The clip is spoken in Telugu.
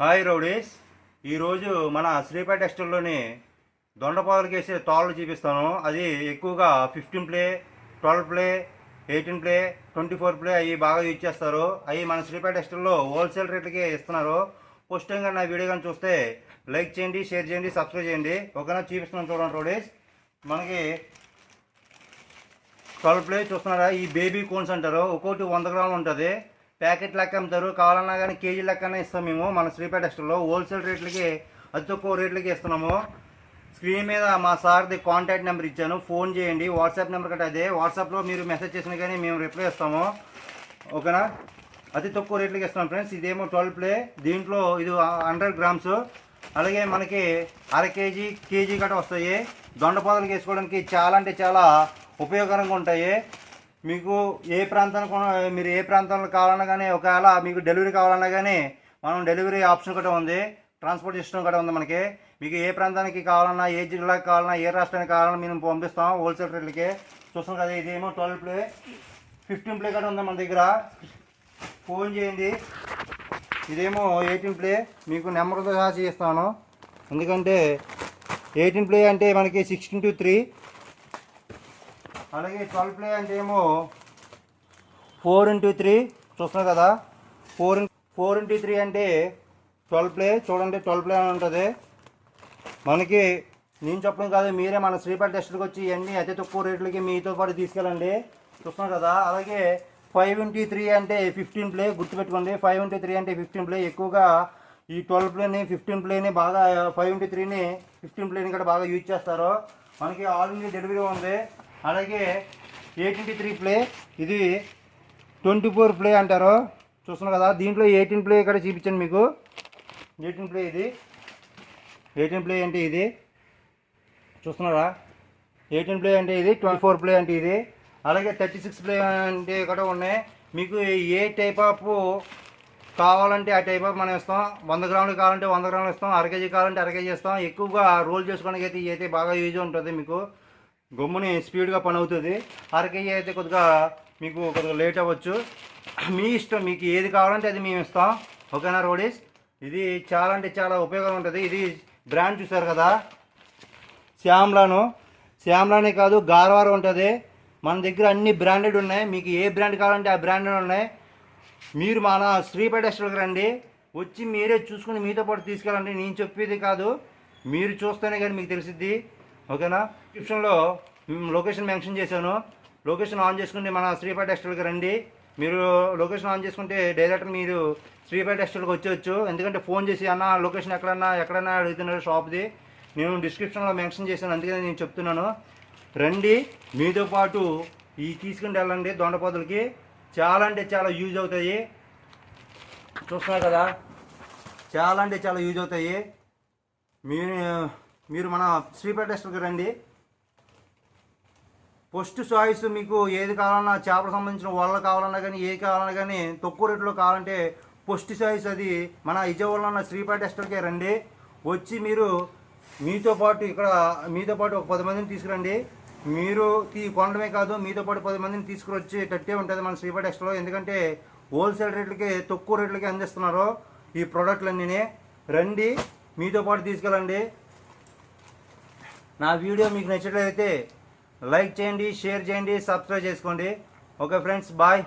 Hi rowdies. ఈరోజు మన శ్రీపేట టెక్స్టైల్లోని దొండపాదులకి వేసే తాళ్ళు చూపిస్తాను. అది ఎక్కువగా fifteen ply twelve ply eighteen ply twenty four ply అవి బాగా యూజ్ చేస్తారు. అవి మన శ్రీపేట టెక్స్టైల్లో హోల్సేల్ రేట్లకే ఇస్తున్నారు. పుష్టంగా నా వీడియో కానీ చూస్తే లైక్ చేయండి షేర్ చేయండి సబ్స్క్రైబ్ చేయండి. ఒకనా చూపిస్తున్నాను చూడండి రౌడీస్. మనకి ట్వెల్వ్ ప్లే చూస్తున్నారా? ఈ బేబీ కోన్స్ అంటారు. ఒక్కొక్కటి వంద గ్రాములు ఉంటుంది. ప్యాకెట్ లెక్క అమ్ముతారు కావాలన్నా కానీ కేజీ లెక్కనే ఇస్తాం మేము. మన శ్రీపేట టెస్ట్లో హోల్సేల్ రేట్లకి అతి తక్కువ రేట్లకి ఇస్తున్నాము. స్క్రీన్ మీద మా సార్ది కాంటాక్ట్ నెంబర్ ఇచ్చాను. ఫోన్ చేయండి. వాట్సాప్ నెంబర్ కట్ట అదే. వాట్సాప్లో మీరు మెసేజ్ చేసినా కానీ మేము రిప్లై ఇస్తాము. ఓకేనా? అతి తక్కువ రేట్లకి ఇస్తున్నాం ఫ్రెండ్స్. ఇదేమో ట్వెల్వ్ ప్లే. దీంట్లో ఇది హండ్రెడ్ గ్రామ్స్. అలాగే మనకి అర కేజీ కేజీ గట్ట వస్తాయి. దొండపాదలకు వేసుకోవడానికి చాలా అంటే చాలా ఉపయోగకరంగా ఉంటాయి. మీకు ఏ ప్రాంతానికి మీరు ఏ ప్రాంతంలో కావాలన్నా కానీ ఒకవేళ మీకు డెలివరీ కావాలన్నా కానీ మనం డెలివరీ ఆప్షన్ కూడా ఉంది. ట్రాన్స్పోర్ట్ సిస్టమ్ కూడా ఉంది మనకి. మీకు ఏ ప్రాంతానికి కావాలన్నా ఏ జిల్లాకి కావాలన్నా ఏ రాష్ట్రానికి కావాలన్నా మేము పంపిస్తాం హోల్సేల్ రేట్లకి. చూస్తాం కదా ఇదేమో ట్వెల్వ్ ప్లే ఫిఫ్టీన్ ప్లే కూడా ఉంది మన దగ్గర. ఫోన్ చేయండి. ఇదేమో ఎయిటీన్ ప్లే. మీకు నెంబర్తో సహా చేస్తాను ఎందుకంటే ఎయిటీన్ ప్లే అంటే మనకి సిక్స్టీన్ టు త్రీ. అలాగే ట్వెల్వ్ ప్లే అంటే ఏమో ఫోర్ ఇంటూ త్రీ చూస్తున్నారు కదా? ఫోర్ ఫోర్ ఇంటూ త్రీ అంటే ట్వెల్వ్ ప్లే చూడండి ట్వెల్వ్ ప్లే అని ఉంటుంది. మనకి నేను చెప్పడం కాదు మీరే మన శ్రీపాటి టెస్ట్కి వచ్చి ఇవన్నీ అతి తక్కువ రేట్లకి మీతో పాటు తీసుకెళ్ళండి. చూస్తున్నారు కదా? అలాగే ఫైవ్ ఇంటూ త్రీ అంటే ఫిఫ్టీన్ ప్లే గుర్తుపెట్టుకోండి. ఫైవ్ ఇంటూ త్రీ అంటే ఫిఫ్టీన్ ప్లే. ఎక్కువగా ఈ ట్వెల్వ్ ప్లేని ఫిఫ్టీన్ ప్లేని బాగా ఫైవ్ ఇంటూ త్రీని ఫిఫ్టీన్ ప్లేని కూడా బాగా యూజ్ చేస్తారు. మనకి ఆల్ ఇండియా డెలివరీ ఉంది. అలాగే ఎయిట్ ట్వంటీ త్రీ ప్లే ఇది ట్వంటీ ఫోర్ ప్లే అంటారు. చూస్తున్నారు కదా దీంట్లో ఎయిటీన్ ప్లే ఇక్కడ చూపించాను మీకు. ఎయిటీన్ ప్లే ఇది. ఎయిటీన్ ప్లే అంటే ఇది. చూస్తున్నారా? ఎయిటీన్ ప్లే అంటే ఇది ట్వంటీ ఫోర్ ప్లే అంటే ఇది. అలాగే థర్టీ సిక్స్ ప్లే అంటే కూడా ఉన్నాయి. మీకు ఏ టైప్ ఆఫ్ కావాలంటే ఆ టైప్ ఆఫ్ మనం ఇస్తాం. వంద గ్రాములు కావాలంటే వంద గ్రాములు ఇస్తాం. అర కేజీ కావాలంటే అర కేజీ ఇస్తాం. ఎక్కువగా రోల్ చేసుకోవడానికి అయితే అయితే బాగా యూజ్ ఉంటుంది మీకు. గమ్ముని స్పీడ్గా పని అవుతుంది అరకయ్య అయితే కొద్దిగా మీకు కొద్దిగా లేట్ అవ్వచ్చు. మీ ఇష్టం మీకు ఏది కావాలంటే అది మేము ఇస్తాం. ఓకేనా రోడీస్? ఇది చాలా అంటే చాలా ఉపయోగం ఉంటుంది. ఇది బ్రాండ్ చూసారు కదా? శ్యామ్లాను. శ్యామ్లానే కాదు గార్వార్ ఉంటుంది. మన దగ్గర అన్ని బ్రాండెడ్ ఉన్నాయి. మీకు ఏ బ్రాండ్ కావాలంటే ఆ బ్రాండెడ్ ఉన్నాయి. మీరు మన శ్రీపేట స్టోర్కి రండి. వచ్చి మీరే చూసుకుని మీతో పాటు తీసుకెళ్ళండి. నేను చెప్పేది కాదు. మీరు చూస్తేనే కానీ మీకు తెలిసిద్ది. ఓకేనా? డిస్క్రిప్షన్లో లొకేషన్ మెన్షన్ చేశాను. లొకేషన్ ఆన్ చేసుకుని మన శ్రీపాటి టెక్స్టైల్కి రండి. మీరు లొకేషన్ ఆన్ చేసుకుంటే డైరెక్ట్ మీరు శ్రీపాటి టెక్స్టైల్కి వచ్చేయచ్చు. ఎందుకంటే ఫోన్ చేసి అన్న లొకేషన్ ఎక్కడన్నా ఎక్కడన్నా అడుగుతున్నారు షాప్ది? నేను డిస్క్రిప్షన్లో మెన్షన్ చేశాను. అందుకని నేను చెప్తున్నాను. రండి. మీతో పాటు ఈ తీసుకుని వెళ్ళండి దొండపోతులకి చాలా అంటే చాలా యూజ్ అవుతాయి. చూస్తున్నారు కదా? చాలా అంటే చాలా యూజ్ అవుతాయి. మీరు మీరు మన శ్రీపేట రెస్టారెంట్కి రండి. ఫస్ట్ చాయిస్ మీకు ఏది కావాలన్నా చేపలకు సంబంధించిన వల్ల కావాలన్నా కానీ ఏది కావాలన్నా కానీ తక్కువ రేట్లో కావాలంటే ఫస్ట్ చాయిస్ అది మన విజయవాడలో ఉన్న శ్రీపేట రెస్టారెంట్కే రండి. వచ్చి మీరు మీతో పాటు ఇక్కడ మీతో పాటు ఒక పది మందిని తీసుకురండి. మీరు తీ కొనడమే కాదు మీతో పాటు పది మందిని తీసుకురొచ్చేటట్టే ఉంటుంది మన శ్రీపేట ఎక్స్ట్రాలో ఎందుకంటే హోల్సేల్ రేట్లకి తక్కువ రేట్లకి అందిస్తున్నారు ఈ ప్రోడక్ట్లన్నీ రండి మీతో పాటు తీసుకెళ్ళండి. నా వీడియో మీకు నచ్చినట్లయితే లైక్ చేయండి షేర్ చేయండి సబ్స్క్రైబ్ చేసుకోండి. Okay friends bye.